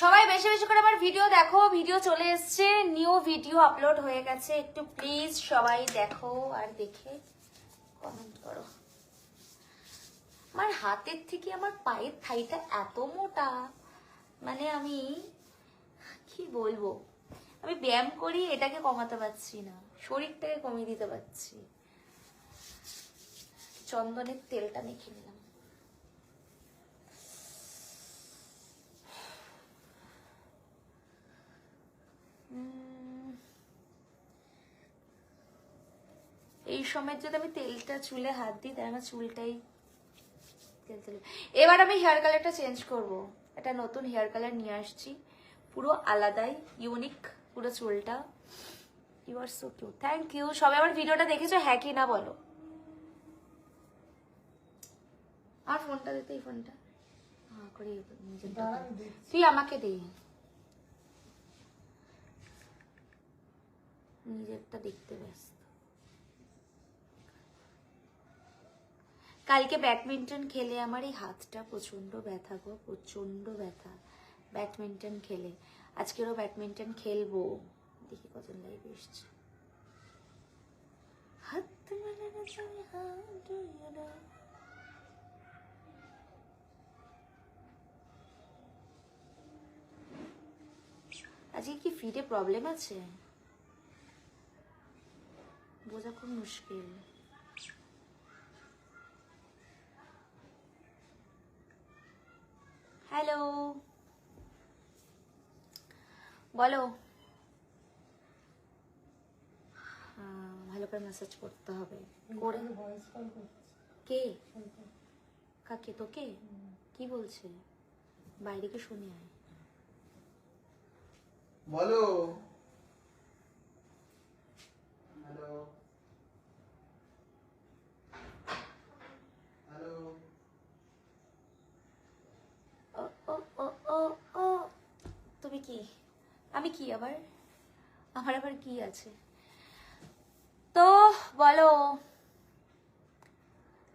সবাই বেশি বেশি করে আমার ভিডিও দেখো। ভিডিও চলে এসছে। নিউ ভিডিও আপলোড হয়ে গেছে। একটু প্লিজ সবাই দেখো আর দেখে কমেন্ট করো। আমার হাতের থেকে আমার পায়ের থাইটা এত মোটা। মানে আমি কি বলব? আমি ব্যায়াম করি, এটাকে কমাতে পারছি না। শরীরটাকে কমিয়ে দিতে পারছি। চন্দনের তেলটা মেখে নিলাম। এই সময় যদি আমি তেলটা চুলে হাত দিই তাহলে আমার চুলটাই তেল তেল এবার আমি হেয়ার কালারটা চেঞ্জ করব। একটা নতুন হেয়ার কালার নিয়ে আসছি। পুরো আলাদাই ইউনিক পুরো চুলটা। You are so cute thank you সবাই আমার ভিডিওটা দেখেছ? হ্যাঁ কি না বলো? আর ফোনটা দিতে এই ফোনটা হ্যাঁ করে তুই আমাকে দে। নিজেরটা দেখতে ব্যস্ত। কালকে ব্যাডমিন্টন খেলে আমার এই হাতটা প্রচণ্ড ব্যথা গো প্রচণ্ড ব্যথা। ব্যাডমিন্টন খেলে। আজকেরও ব্যাডমিন্টন খেলব। দেখি কজন লাইভ এসছে। আজকে কি ফিটে প্রবলেম আছে? বোঝা খুব মুশকিল। হ্যালো। বলো। ভালো করে মেসেজ করতে হবে। করে কে? কাকে? তোকে? কি বলছে? বাইরে কি শুনে আয়। বলো। হ্যালো ও ও ও ও ও তুমি কি আমি কি আবার? আমার আবার কি আছে? তো বলো।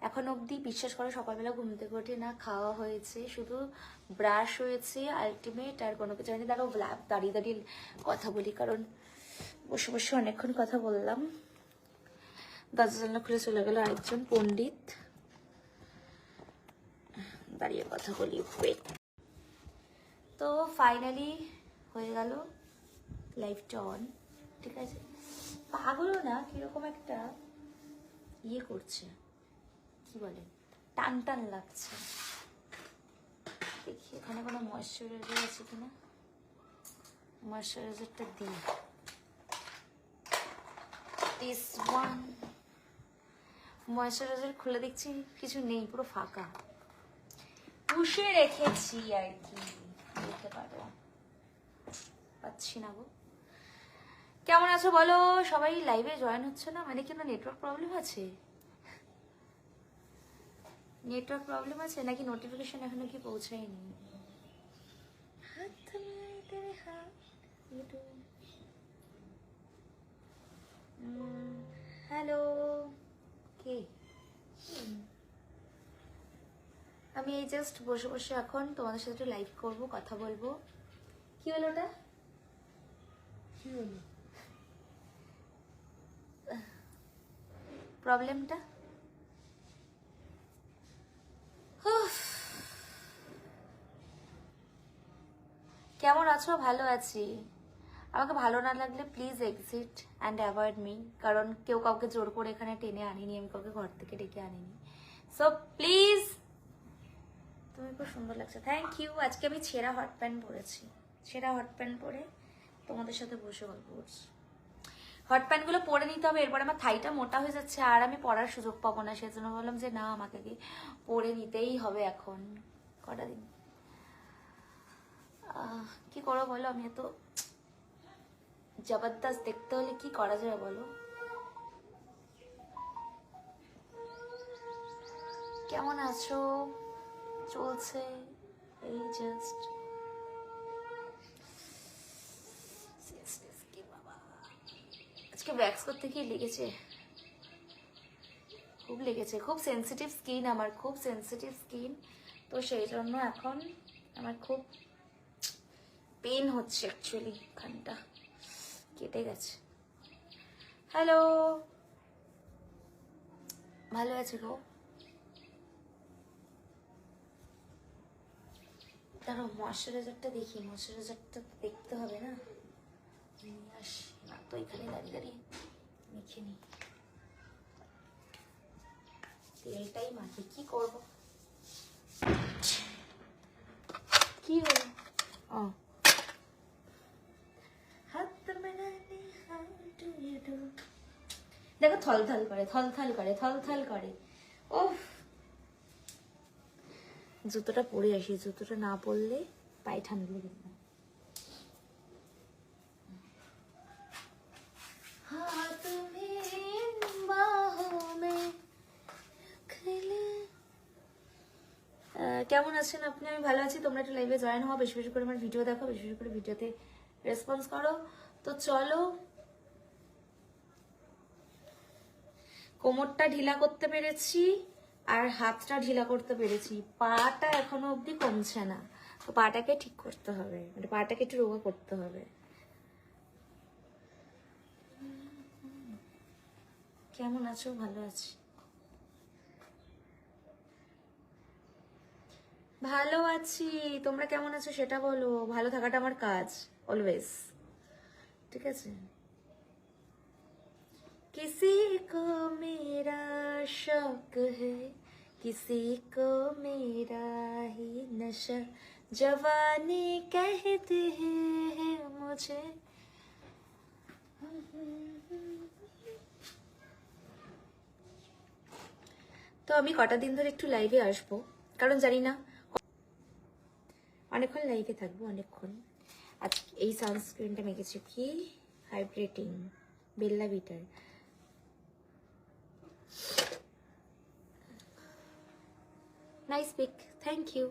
এখন অবধি বিশ্বাস করো সকালবেলা ঘুম থেকে উঠে না খাওয়া হয়েছে, শুধু ব্রাশ হয়েছে আলটিমেট আর কোনো কিছু হয়নি। ব্লা- দাঁড়িয়ে দাঁড়িয়ে কথা বলি, কারণ বসে বসে অনেকক্ষণ কথা বললাম। দরজা জানলা খুলে চলে গেল আরেকজন পণ্ডিত। দাঁড়িয়ে কথা বলি তো ফাইনালি হয়ে গেল লাইফটা অন ঠিক আছে? পাগলও না, কীরকম একটা ইয়ে করছে, কি বলে টান টান লাগছে। দেখি, এখানে কোনো ময়শ্চারাইজার আছে কিনা? ময়শ্চারাইজারটা ওয়ান ময়শ্চারাইজার খুলে দেখছি, কিছু নেই, পুরো ফাঁকা। পুষে রেখেছি আর কি, দেখতে পারো। পাচ্ছি না গো। কেমন আছো বলো? সবাই লাইভে জয়েন হচ্ছে না? মানে কেন নেটওয়ার্ক প্রবলেম আছে? নেটওয়ার্ক প্রবলেম আছে নাকি নোটিফিকেশন এখনও কি পৌঁছায়নি? হ্যালো কে? আমি এই জাস্ট বসে বসে এখন তোমাদের সাথে লাইভ করব, কথা বলব। কি হলো ওটা? প্রবলেমটা? কেমন আছো? ভালো আছি। আমাকে ভালো না লাগলে please exit and avoid me কারণ কেউ কাউকে জোর করে এখানে টেনে আনিনি, আমি কাউকে ঘর থেকে ডেকে আনিনি। সো প্লিজ তুমি খুব সুন্দর লাগছে। থ্যাংক ইউ আজকে আমি ছেঁড়া হট প্যান্ট পরেছি। ছেঁড়া হট প্যান্ট পরে তোমাদের সাথে বসে গল্প করছি। হট প্যান্টগুলো পরে নিতে হবে, এরপর আমার থাইটা মোটা হয়ে যাচ্ছে আর আমি পরার সুযোগ পাবো না, সেজন্য বললাম যে না, আমাকে কি পরে নিতেই হবে এখন, কটা দিন? কি করো বলো, আমি এত জবরদস্ত দেখতে হলে কি করা যায় বলো? কেমন আছো? চলছে, এই জাস্ট আজকে ব্যাক্স করতে কি লেগেছে খুব লেগেছে খুব সেনসিটিভ স্কিন আমার খুব সেনসিটিভ স্কিন তো সেই জন্য এখন আমার খুব পেন হচ্ছে অ্যাকচুয়ালি এখানটা কেটে গেছে হ্যালো ভালো আছে গো দাঁড়াও ময়শ্চারাইজারটা দেখি ময়শ্চারাইজারটা দেখতে হবে না নিয়ে আসি তো এখানে দাঁড়িয়ে দাঁড়িয়ে মেখে নিই। তেলটাই কি করব? কি ও? দেখো থল থল করে থল থল করে থল থল করে। ওফ জুতোটা পরে আসি, জুতোটা না পরলে পায়ে ঠান্ডা লেগে কেমন আছেন আপনি? আমি ভালো আছি। তোমরা একটু লাইভে জয়েন হও। বেশি বেশি করে আমার ভিডিও দেখো, বেশি বেশি করে ভিডিওতে রেসপন্স করো। তো চলো, কোমরটা ঢিলা করতে পেরেছি আর হাতটা ঢিলা করতে পেরেছি। পাটা এখনও অবধি কমছে না। তো পাটাকে ঠিক করতে হবে। মানে পাটাকে একটু রোগা করতে হবে। কেমন আছো? ভালো আছি। ভালো আছি। তোমরা কেমন আছো সেটা বলো। ভালো থাকাটা আমার কাজ অলওয়েজ ঠিক আছে? কিসি কো মেরা শখ হে কিসি কো মেরা হি নশা? জওয়ানি কহতে হে মুঝে। তো আমি কটা দিন ধরে একটু লাইভে আসব। কারণ জানি না অনেকক্ষণ লাইভে থাকব, অনেকক্ষণ। আজ এই সানস্ক্রিনটা মেখেছি কি? Hydrating Bella bitter nice pic thank you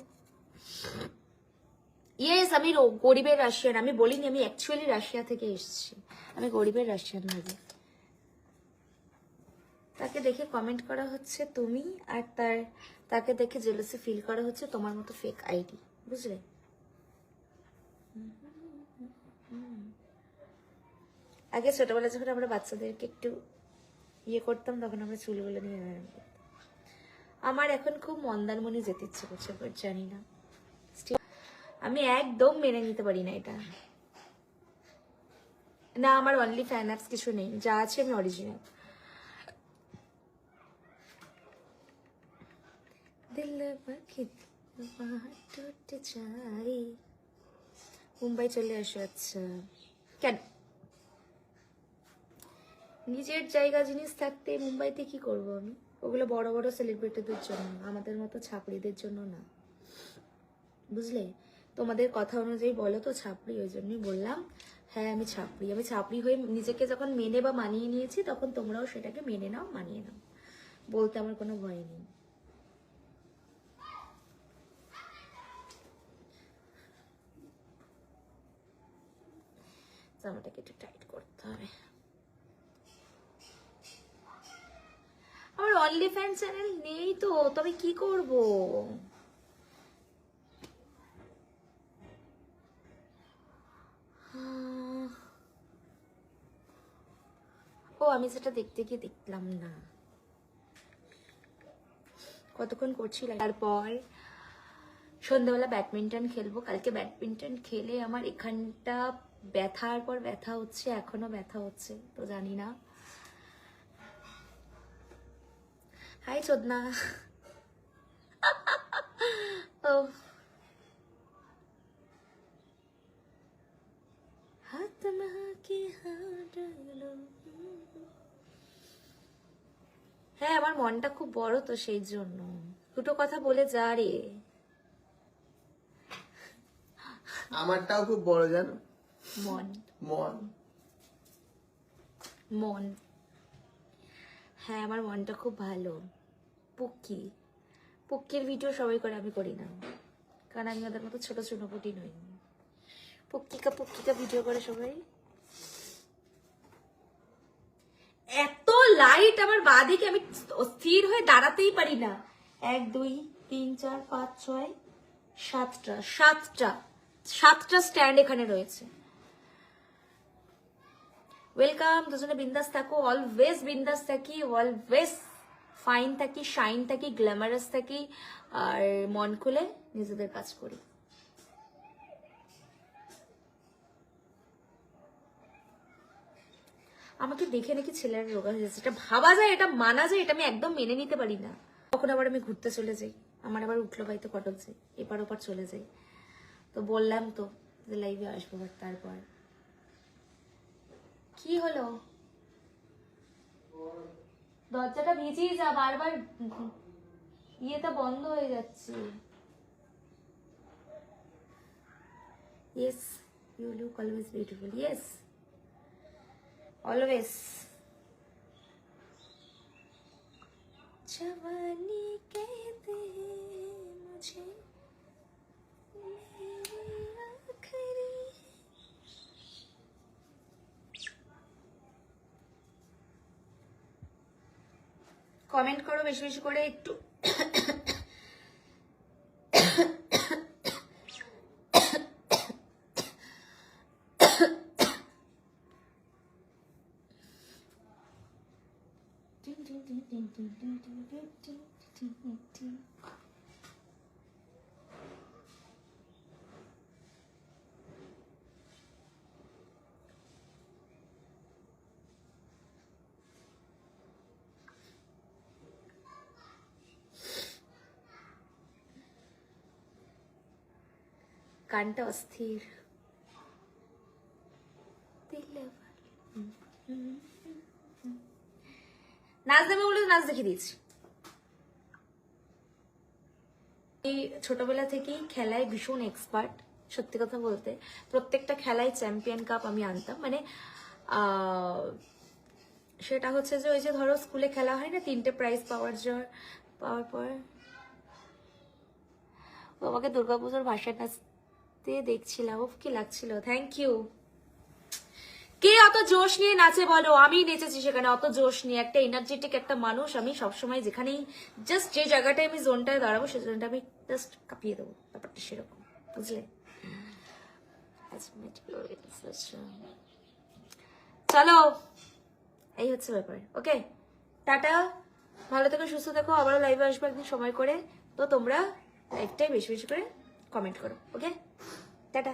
yes আমি গরিবের রাশিয়ান আমি বলিনি, আমি অ্যাকচুয়ালি রাশিয়া থেকে এসেছি। আমি গরিবের রাশিয়ান ভাবি। তাকে দেখে কমেন্ট করা হচ্ছে তুমি, আর তার, তাকে দেখে জেলাসি ফিল করা হচ্ছে তোমার মতো ফেক আইডি বুঝলে? আগে ছোটবেলা যখন আমরা বাচ্চাদেরকে একটু ইয়ে করতাম, তখন আমরা চুলগুলো নিয়ে। আমার এখন খুব মন্দারমণি যেতে ইচ্ছে করছে, বাট জানি না। আমি একদম মেনে নিতে পারি না এটা। না, আমার অনলি ফ্যান অ্যাপস কিছু নেই। যা আছে আমি অরিজিনাল পাখি মুম্বাই চলে আসো আচ্ছা। কেন? নিজের জায়গা জিনিস থাকতে মুম্বাইতে কি করব আমি? ওগুলো বড় বড় সেলিব্রিটিদের জন্য, আমাদের মতো ছাপড়িদের জন্য না। বুঝলে? তোমাদের কথা অনুযায়ী বলো তো ছাপড়ি, ওই জন্যই বললাম হ্যাঁ আমি ছাপড়ি। আমি ছাপড়ি হয়ে নিজেকে যখন মেনে বা মানিয়ে নিয়েছি, তখন তোমরাও সেটাকে মেনে নাও, মানিয়ে নাও। বলতে আমার কোনো ভয় নেই। জামাটাকে একটু টাইট করতে হবে। আমার অনলি ফ্যান চ্যানেল নেই তো, তবে কি করব? ও, আমি সেটা দেখতে গিয়ে দেখলাম না। কতক্ষণ করছিলাম তারপর সন্ধ্যাবেলা ব্যাডমিন্টন খেলব। কালকে ব্যাডমিন্টন খেলে আমার এখানটা ব্যথার পর ব্যথা হচ্ছে এখনও ব্যথা হচ্ছে, তো জানি না। হাই চোদনা ও হাত মাকে হারালো হ্যাঁ আমার মনটা খুব বড় তো সেই জন্য। দুটো কথা বলে যা রে। আমারটাও খুব বড় জানো? মন। মন। মন। হ্যাঁ আমার মনটা খুব ভালো। পুক্কি। পুক্কির ভিডিও সবাই করে, আমি করি না। কারণ আমি ওদের মতো ছোট ছোট পুটি নই। পুক্কিকা পুক্কিকা ভিডিও করে সবাই। এত লাইট আমার বাদিকে, আমি স্থির হয়ে দাঁড়াতেই পারি না। এক, দুই, তিন, চার, পাঁচ, ছয়, সাতটা সাতটা সাতটা স্ট্যান্ড এখানে রয়েছে। ওয়েলকাম দুজনে বিন্দাস থাকো অলওয়েজ বিন্দাস থাকি অলওয়েজ ফাইন থাকি শাইন থাকি গ্ল্যামারাস থাকি, আর মন খুলে নিজেদের কাজ করি। আমাকে দেখে নাকি ছেলেরা রোগা হয়ে যাচ্ছে এটা ভাবা যায়, এটা মানা যায়, এটা আমি একদম মেনে নিতে পারি না। তখন আবার আমি ঘুরতে চলে যাই? আমার আবার উঠল বাড়িতে কটক যাই। এপার ওপার চলে যাই। তো বললাম তো যে লাইভে আসব তারপর কি হলো দরজাটা ভিজিয়ে যা বারবার ইয়েটা বন্ধ হয়ে যাচ্ছে yes you look always beautiful yes always जवानी कहते हैं मुझे comment করো বেশি বেশি করে একটু গানটা অস্থির। নাচ দেবে বলে নাচ দেখিয়ে দিয়েছি। এই ছোটবেলা থেকেই খেলায় ভীষণ এক্সপার্ট সত্যি কথা বলতে। প্রত্যেকটা খেলায় চ্যাম্পিয়ন কাপ আমি আনতাম। মানে সেটা হচ্ছে যে ওই যে ধরো স্কুলে খেলা হয় না, তিনটে প্রাইজ পাওয়ার জন্য পাওয়ার পর, বাবাকে দুর্গাপুজোর ভাষা নাচতে দেখছিলাম। ও কি লাগছিল। থ্যাংক ইউ কে অত জোশ নিয়ে নাচে বলো? আমি নেচেছি সেখানে। অত জোশ নিয়ে, একটা এনার্জেটিক একটা মানুষ আমি সবসময় যেখানেই জাস্ট যে জায়গাটায় আমি জোনটায় দাঁড়াবো সেই জোনটা আমি জাস্ট কাঁপিয়ে দেবো। ব্যাপারটা সেরকম, বুঝলে? চলো, এই হচ্ছে ব্যাপার ওকে টাটা, ভালো থেকো, সুস্থ থেকো, আবারও লাইভে আসব একদিন সময় করে। তো তোমরা লাইভটাই বেশি বেশি করে কমেন্ট করো ওকে টাটা